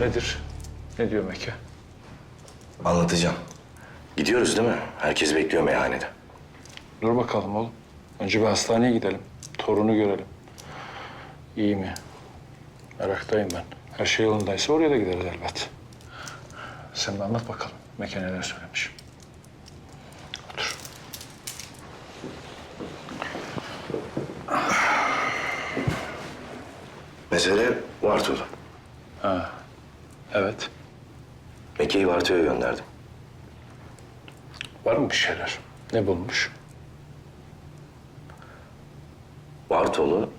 Nedir? Ne diyor Mekke? Anlatacağım. Gidiyoruz değil mi? Herkes bekliyor meyhanede. Dur bakalım oğlum. Önce bir hastaneye gidelim. Torunu görelim. İyi mi? Meraktayım ben. Her şey yolundaysa oraya da gideriz elbet. Sen de anlat bakalım. Mekke neler söylemiş. Otur. Mesele Vartolu. Evet. Mekke'yi Vartolu'ya gönderdim. Var mı bir şeyler? Ne bulmuş? Bartolu,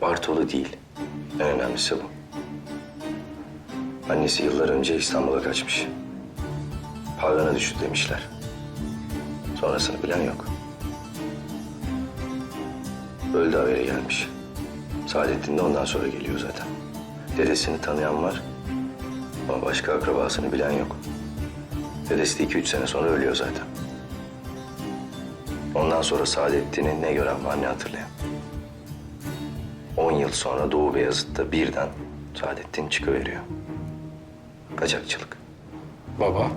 Bartolu değil. En önemlisi bu. Annesi yıllar önce İstanbul'a kaçmış. Pavyona düştü demişler. Sonrasını bilen yok. Öldü haberi gelmiş. Saadettin de ondan sonra geliyor zaten. Dedesini tanıyan var ama başka akrabasını bilen yok. Dedesi de iki üç sene sonra ölüyor zaten. Ondan sonra Saadettin'i ne gören var ne hatırlayan. On yıl sonra Doğu Beyazıt'ta birden Saadettin çıkıveriyor. Kaçakçılık. Baba.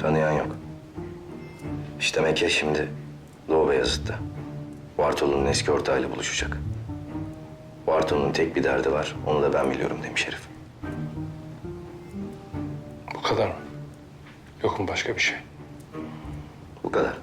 Tanıyan yok. İşte Mekke şimdi Doğu Beyazıt'ta. Bartolu'nun eski ortağıyla buluşacak. Bartolu'nun tek bir derdi var. Onu da ben biliyorum demiş herif. Bu kadar mı? Yok mu başka bir şey? Bu kadar.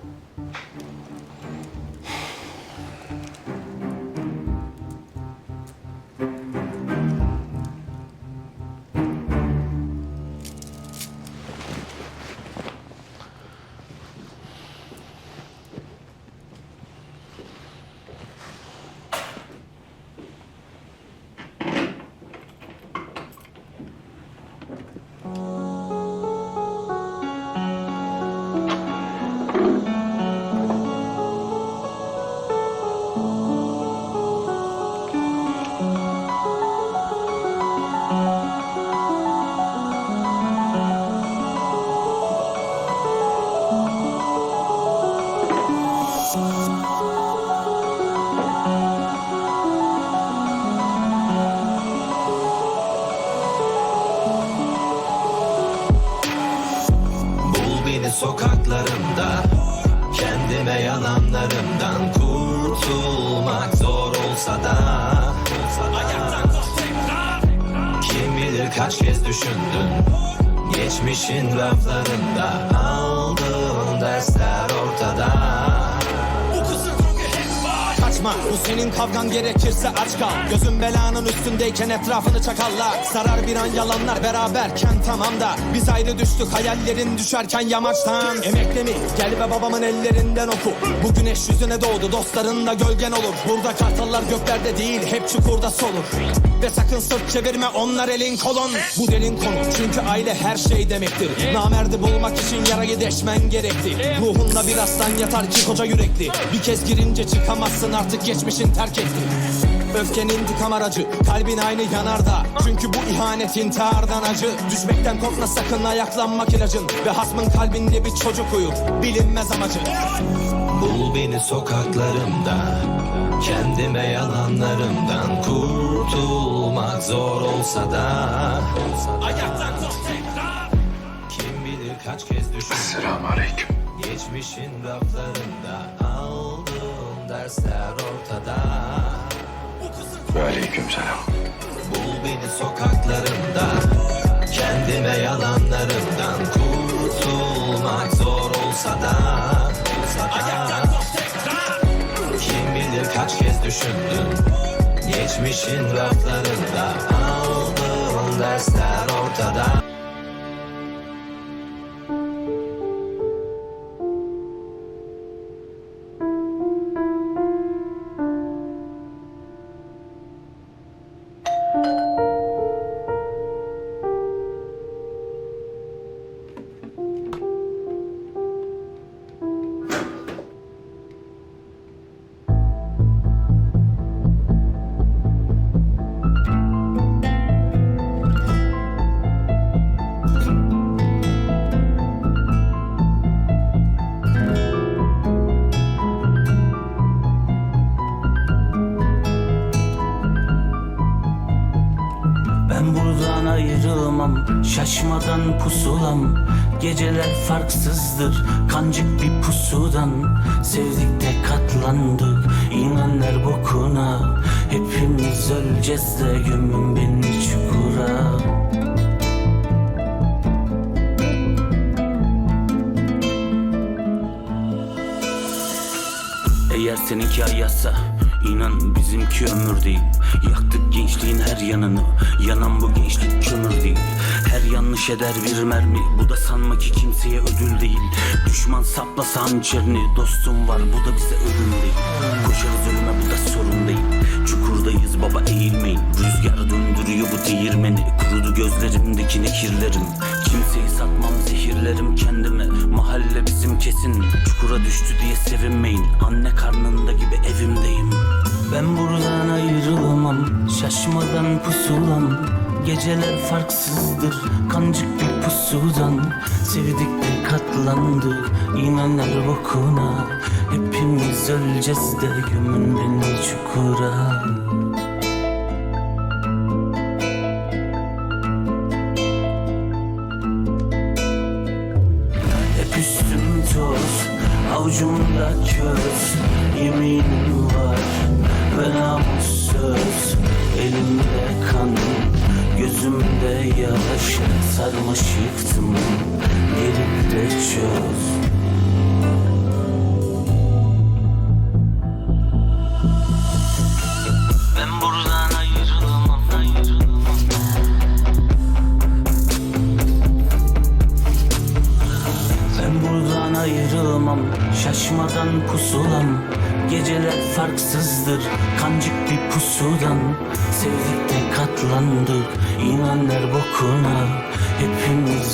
Bilir kaç kez düşündün? Geçmişin raflarında aldığın dersler ortada. Kaçma bu senin kavgan gerekirse aç kal. Gözün belanın üstündeyken etrafını çakallar. Sarar bir an yalanlar beraberken tamam da. Biz ayrı düştük hayallerin düşerken yamaçtan. Emekle mi? Gel ve babamın ellerinden oku. Bu güneş yüzüne doğdu dostların da gölgen olur. Burada kartallar göklerde değil hep çukurda solur Ve sakın sırt çevirme onlar elin kolun Bu derin konu çünkü aile her şey demektir. Namerdi bulmak için yarayı deşmen gerekti. Ruhunda bir aslan yatar ki koca yürekli. Bir kez girince çıkamazsın artık geçmişin terk etti. Öfkenin intikam aracı Kalbin aynı yanarda. Çünkü bu ihanet intihardan acı. Düşmekten korkma sakın ayaklanmak ilacın. Ve hasmın kalbinde bir çocuk uyur Bilinmez amacı Bul beni sokaklarımda Kendime yalanlarımdan kurtulmak zor olsa da Kim bilir kaç kez düşündüm Selamun aleyküm. Geçmişin raflarında aldığım dersler ortada Ve aleyküm selam. Bul beni sokaklarımda Kendime yalanlarımdan kurtulmak zor olsa da bilir kaç kez düşündüm Geçmişin raflarında aldığım dersler ortada Şaşmadan pusulam Geceler farksızdır Kancık bir pusudan. Sevdik de katlandık İnanlar bokuna Hepimiz öleceğiz de Gömün beni çukura. Eğer seninki ayazsa inan bizimki ömür değil. Yaktık gençliğin her yanını Yanan bu gençlik kömür değil. Her yanlış eder bir mermi Bu da sanma ki kimseye ödül değil. Düşman saplasa hançerini Dostum var bu da bize ölüm değil. Koşarız ölüme bu da sorun değil. Çukurdayız baba eğilmeyin. Rüzgar döndürüyor bu değirmeni. Kurudu gözlerimdeki nekirlerim Kimseyi satmam zehirlerim kendime. Mahalle bizim kesin. Çukura düştü diye sevinmeyin. Anne karnında gibi evimdeyim Ben buradan ayrılamam Şaşmadan pusulam. Geceler farksızdır Kancık bir pusudan. Sevdik de katlandık İnanlar bokuna. Hepimiz öleceğiz de Gömün beni çukura. Hep üstüm toz Avucumda köz Yeminim var Ve namussuz Elimde kan Gözümde yaş Sarmış yıktım Gelip de çöz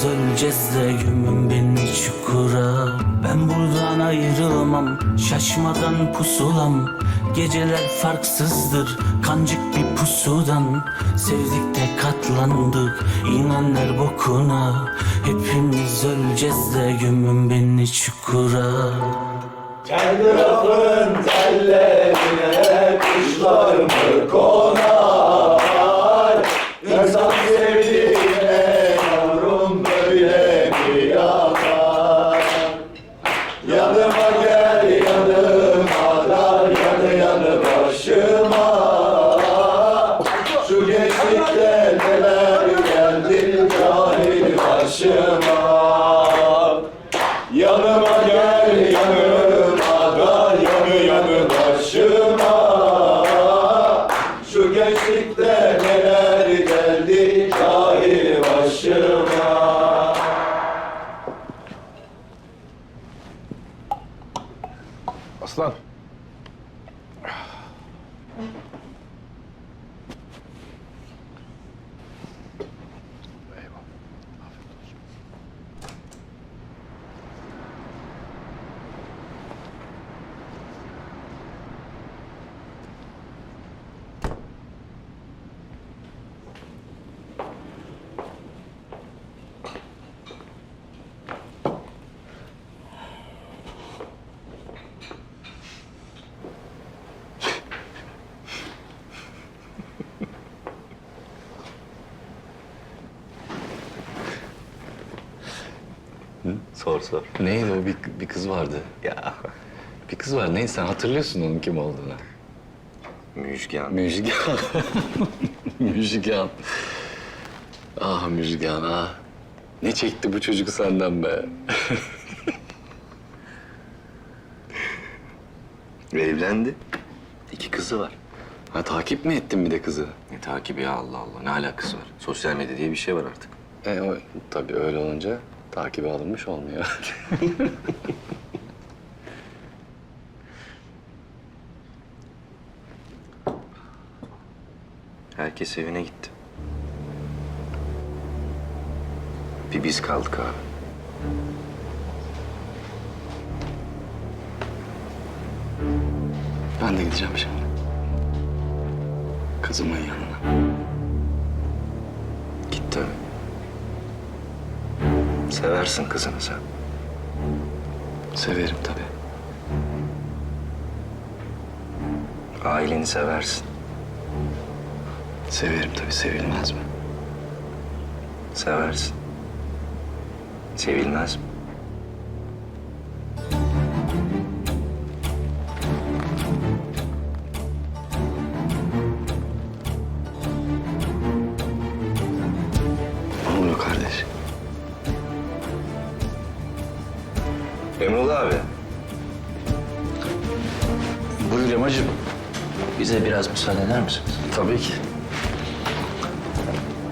öleceğiz de Gömün beni çukura. Ben buradan ayrılmam Şaşmadan pusulam. Geceler farksızdır Kancık bir pusudan. Sevdik de katlandık İnanlar bokuna. Hepimiz öleceğiz de Gömün beni çukura. Telgrafın tellerine Sor sor. Neydi o bir, bir kız vardı. Ya bir kız var. Neyse sen hatırlıyorsun onun kim olduğunu. Müjgan. Müjgan. Müjgan. Ah Müjgan ah. Ne çekti bu çocuk senden be. Evlendi. İki kızı var. Ha takip mi ettin bir de kızı? Ne takibi ya Allah Allah. Ne alakası var? Sosyal medya diye bir şey var artık. E o tabii öyle olunca takibe alınmış olmuyor. Herkes evine gitti. Bir biz kaldık abi. ben de gideceğim şimdi. Kızımın yanına. Git tabii. Seversin kızını sen. Severim tabii. Aileni seversin. Severim tabii. Sevilmez mi? Seversin. Sevilmez mi? Emrullah abi. Buyur Yamacım. Bize biraz müsaade eder misiniz? Tabii ki.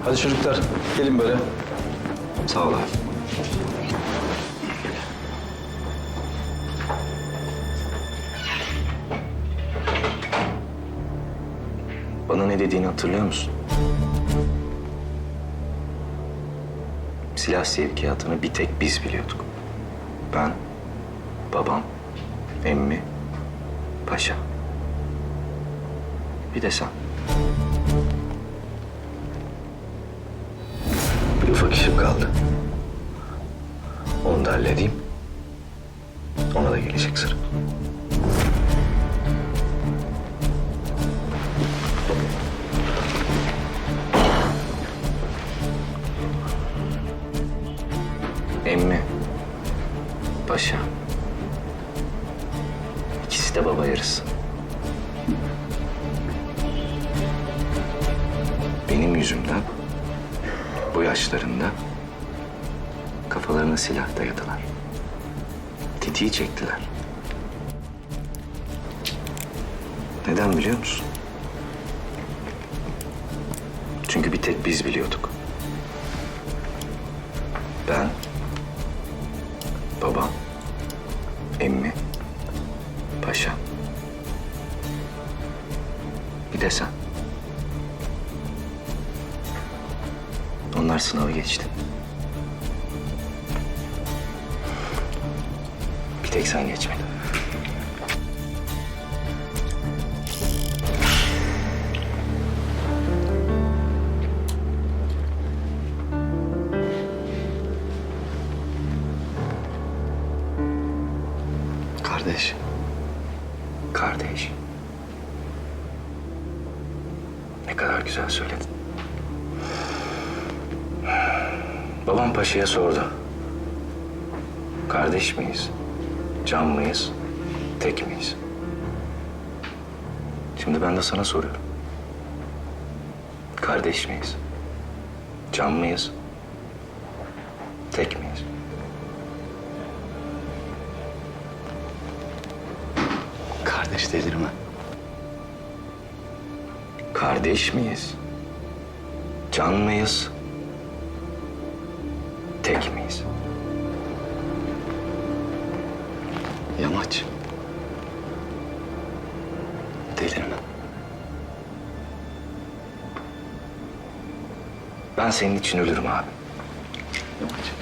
Hadi çocuklar gelin böyle. Sağ ol abi. Bana ne dediğini hatırlıyor musun? Silah sevkiyatını bir tek biz biliyorduk. Ben, babam, emmi, paşa. Bir de sen. Bir ufak işim kaldı. Onu da halledeyim. Ona da gelecek sıra. Emmi. Paşa. Bu yaşlarında kafalarına silah dayadılar. Tetiği çektiler. Neden biliyor musun? Çünkü bir tek biz biliyorduk. Tek sen geçmedin. Kardeş. Kardeş. Ne kadar güzel söyledin. Babam paşaya sordu. Kardeş miyiz? Can mıyız? Tek miyiz? Şimdi ben de sana soruyorum. Kardeş miyiz? Can mıyız? Tek miyiz? Kardeş delirme. Kardeş miyiz? Can mıyız? Tek miyiz? Yamaç. Delirme. Ben senin için ölürüm abi. Yamaç.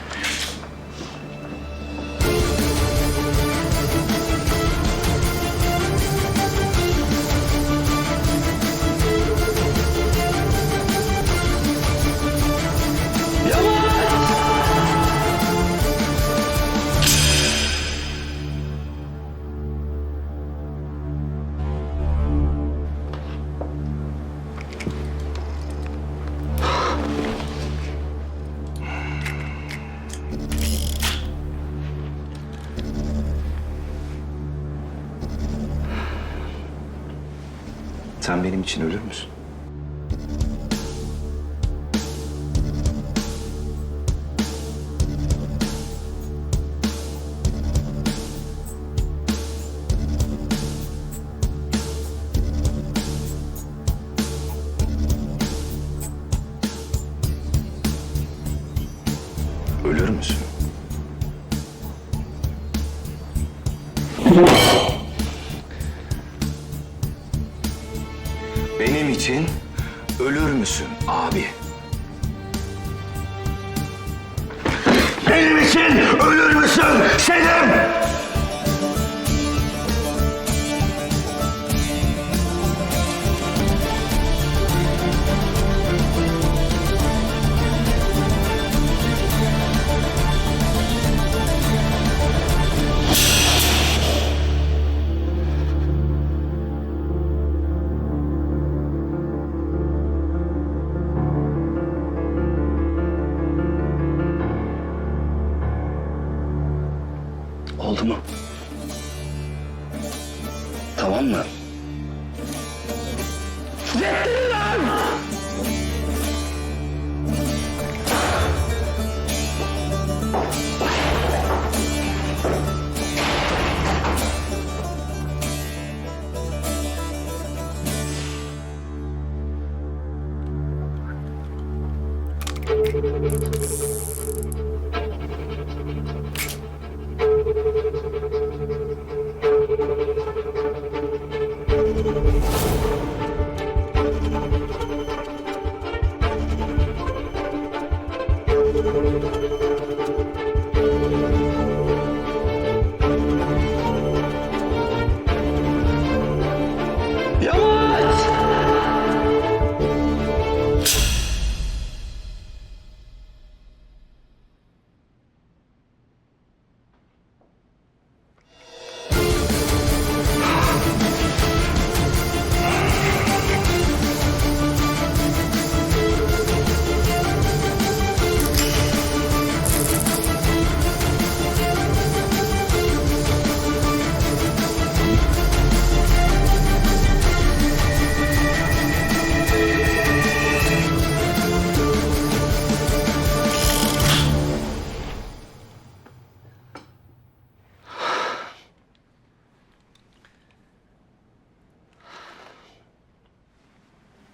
Sen benim için ölür müsün?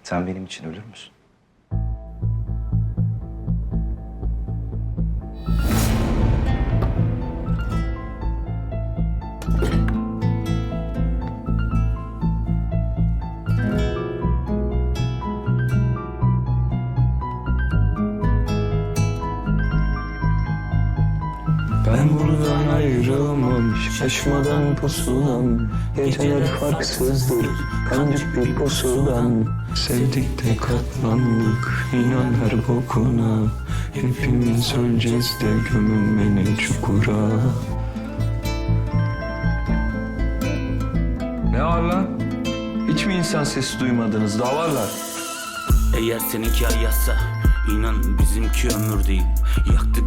Sen benim için ölür müsün? Şaşmadan pusulam Geceler farksızdır Kancık bir pusudan Sevdik de katlandık İnan her bokuna Hepimiz öleceğiz de Gömün beni çukura Ne var lan? Hiç mi insan sesi duymadınız? Daha varlar. Eğer seninki ayazsa inan bizimki ömür değil Yaktık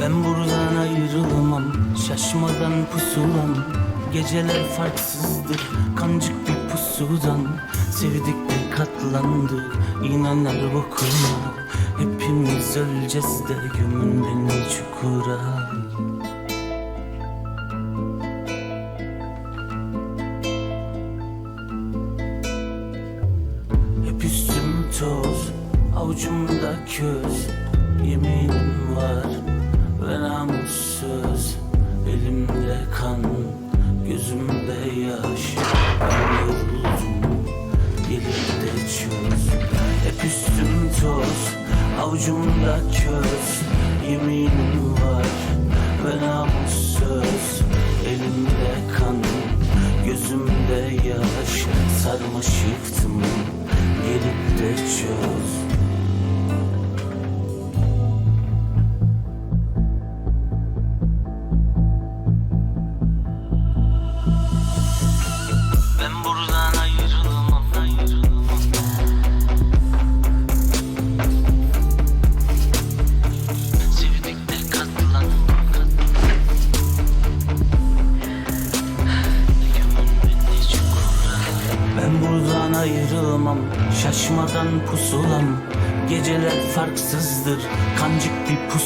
Ben buradan ayrılamam Şaşmadan pusulam. Geceler farksızdır Kancık bir pusudan. Sevdik de katlandık İnan her bokuna Hepimiz öleceğiz de Gömün beni çukura. Hep üstüm toz, avucumda köz yaş Ben gelip de çöz Hep üstüm toz, avucumda köz Yeminim var ve namussuz Elimde kan, gözümde yaş Sarmış yıktım, gelip de çöz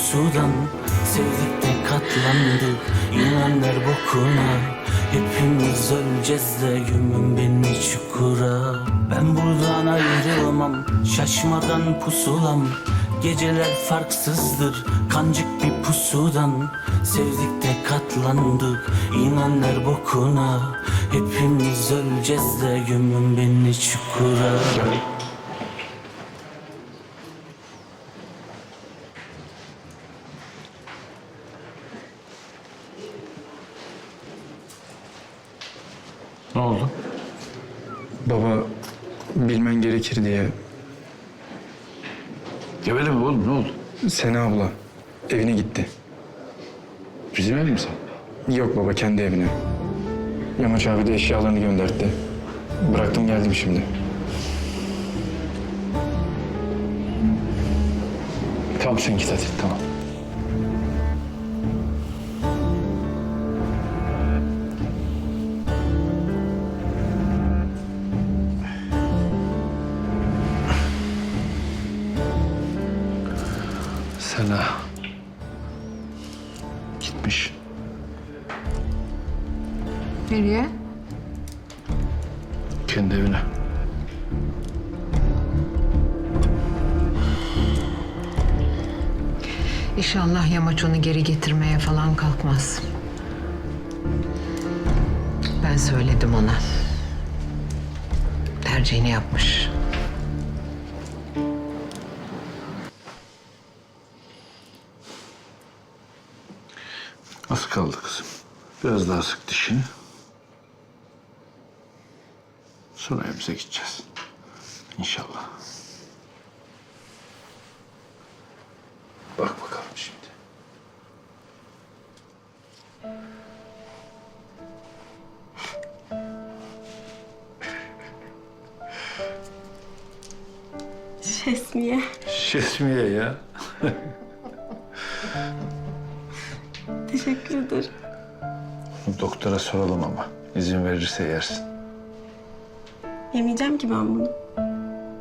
bir pusudan Sevdik de katlandık İnanlar bokuna Hepimiz öleceğiz de Gömün beni çukura. Ben buradan ayrılmam Şaşmadan pusulam. Geceler farksızdır Kancık bir pusudan. Sevdik de katlandık İnanlar bokuna Hepimiz öleceğiz de Gömün beni çukura Ne oldu? Baba bilmen gerekir diye Gevele mi oğlum ne oldu? Sena abla evine gitti. Bizim ev mi sen? Yok baba kendi evine. Yamaç abi de eşyalarını gönderdi. Bıraktım geldim şimdi. Tamam sen git hadi tamam. Ben söyledim ona. Tercihini yapmış. Az kaldı kızım. Biraz daha sık dişini. Sonra evimize gideceğiz. İnşallah. Şesmiye ya. Teşekkür ederim. Doktora soralım ama. izin verirse yersin. Yemeyeceğim ki ben bunu.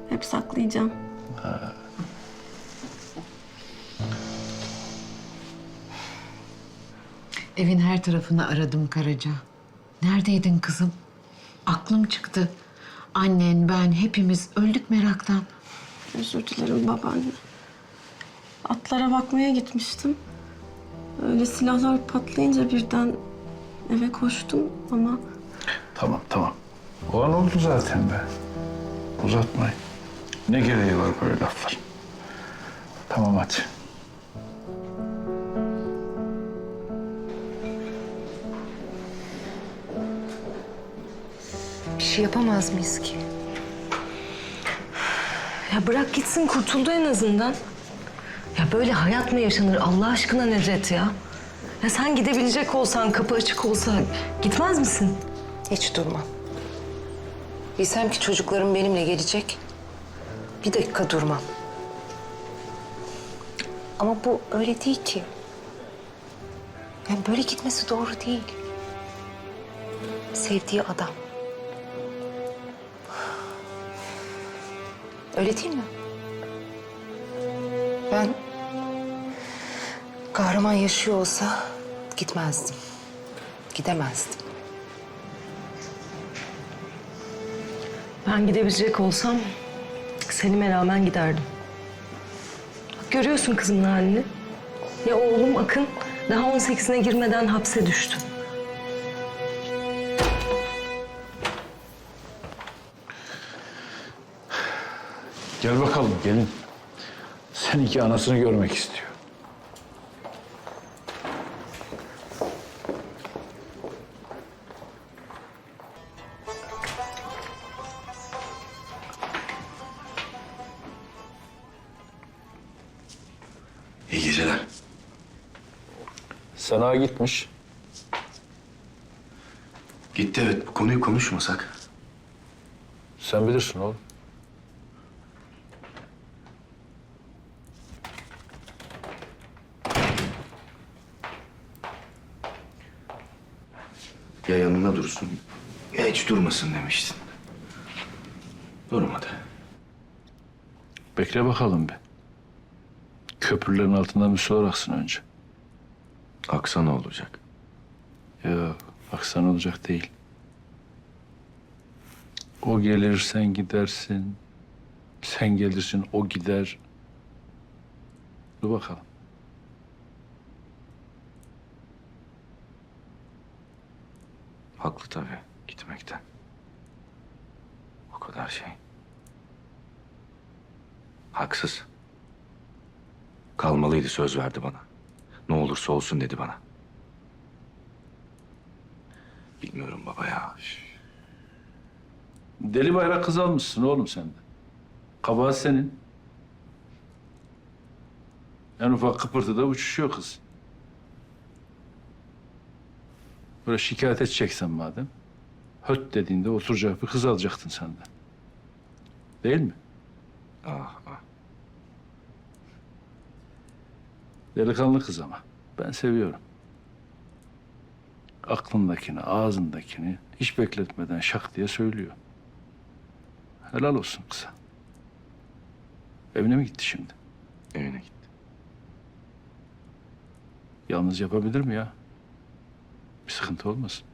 Hep saklayacağım. Evin her tarafını aradım Karaca. Neredeydin kızım? Aklım çıktı. Annen, ben hepimiz öldük meraktan. Özür dilerim babaanne. Atlara bakmaya gitmiştim. Öyle silahlar patlayınca birden eve koştum ama Tamam tamam. O an oldu zaten be. Uzatmayın. Ne gereği var böyle laflar? Tamam hadi. Bir şey yapamaz mıyız ki? Ya bırak gitsin kurtuldu en azından. Ya böyle hayat mı yaşanır Allah aşkına Nedret ya? Ya sen gidebilecek olsan, kapı açık olsa gitmez misin? Hiç durmam. Bilsem ki çocuklarım benimle gelecek. Bir dakika durmam. Ama bu öyle değil ki. Yani böyle gitmesi doğru değil. Sevdiği adam. Öyle değil mi? Ben kahraman yaşıyor olsa gitmezdim. Gidemezdim. Ben gidebilecek olsam Selim'e rağmen giderdim. Görüyorsun kızımın halini. Ya oğlum Akın daha 18'ine girmeden hapse düştü. Gel bakalım gelin. Seninki anasını görmek istiyor. İyi geceler. Sana gitmiş. Gitti evet. Bu konuyu konuşmasak. Sen bilirsin oğlum. Ya yanında dursun ya hiç durmasın demiştin. Durmadı. Bekle bakalım bir. Köprülerin altından bir su aksın önce. Aksa ne olacak? Ya aksan olacak değil. O gelir sen gidersin. Sen gelirsin o gider. Dur bakalım. Haklı tabii gitmekten. O kadar şey. Haksız. Kalmalıydı söz verdi bana. Ne olursa olsun dedi bana. Bilmiyorum baba ya. Deli bayrak kız almışsın oğlum sen de. Kabahat senin. En ufak kıpırtıda uçuşuyor kız. Böyle şikayet edeceksen madem, höt dediğinde oturacak bir kız alacaktın sen de. Değil mi? Ah ah. Delikanlı kız ama. Ben seviyorum. Aklındakini, ağzındakini hiç bekletmeden şak diye söylüyor. Helal olsun kıza. Evine mi gitti şimdi? Evine gitti. Yalnız yapabilir mi ya? Bir sıkıntı olmasın.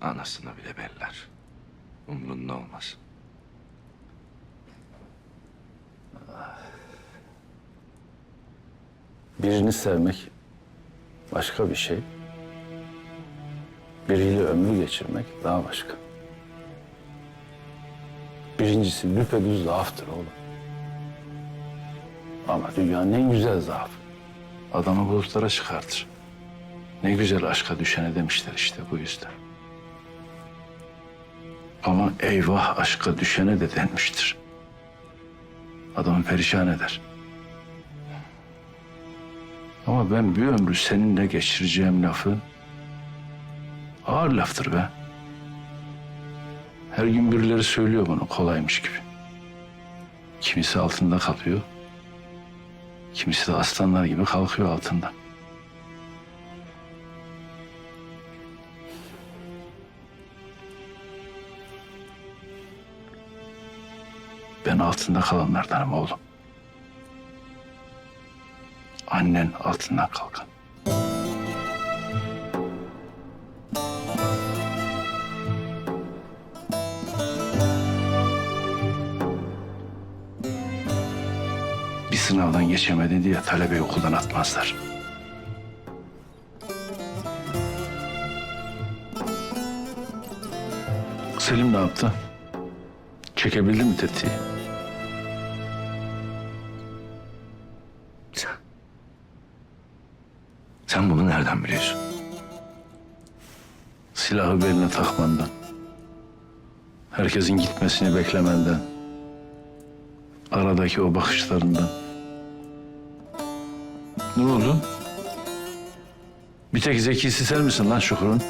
Anasına bile beller. Umrunda olmaz. Birini sevmek başka bir şey. Biriyle ömrü geçirmek daha başka. Birincisi düpedüz zaaftır oğlum. Ama dünyanın en güzel zaafı. Adamı bulutlara çıkartır. Ne güzel aşka düşene demişler işte bu yüzden. Ama eyvah aşka düşene de denmiştir. Adamı perişan eder. Ama ben bir ömrü seninle geçireceğim lafı ağır laftır be. Her gün birileri söylüyor bunu kolaymış gibi. Kimisi altında kalıyor. Kimisi de aslanlar gibi kalkıyor altından. Ben altında kalanlardanım oğlum. Annen altından kalkan. Bir sınavdan geçemedi diye talebeyi okuldan atmazlar. Selim ne yaptı? Çekebildi mi tetiği? Sen bunu nereden biliyorsun? Silahı beline takmandan. Herkesin gitmesini beklemenden. Aradaki o bakışlarından. Ne oldu? Bir tek zekisi sen misin lan Şukur'un?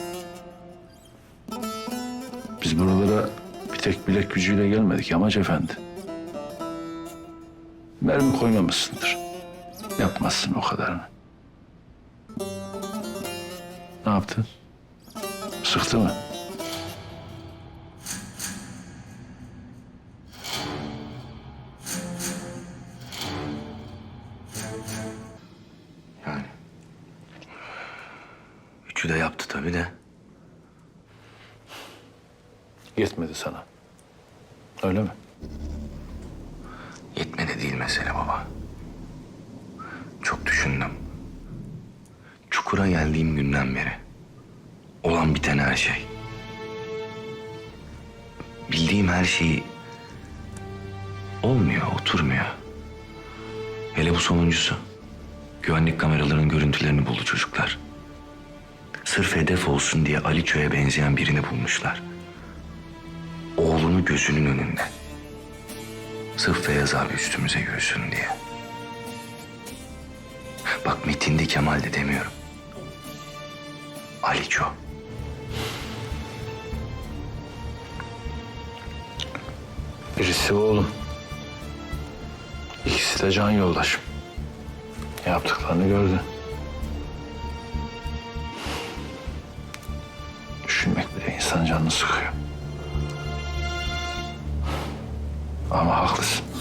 Biz buralara bir tek bilek gücüyle gelmedik Yamaç Efendi. Mermi koymamışsındır. Yapmazsın o kadarını. Ne yaptın? Sıktı mı? Yani. Üçü de yaptı tabii de. Yetmedi sana. Öyle mi? Yetmedi değil mesele baba. Çok düşündüm. Çukura geldiğim günden beri. Her şey. Bildiğim her şeyi olmuyor, oturmuyor. Hele bu sonuncusu. Güvenlik kameralarının görüntülerini buldu çocuklar. Sırf hedef olsun diye Ali Ço'ya benzeyen birini bulmuşlar. Oğlunu gözünün önünde. Sırf Feyyaz abi üstümüze yürüsün diye. Bak Metin de Kemal de demiyorum. Aliço. Birisi oğlum. İkisi de can yoldaşım. Yaptıklarını gördü. Düşünmek bile insan canını sıkıyor. Ama haklısın.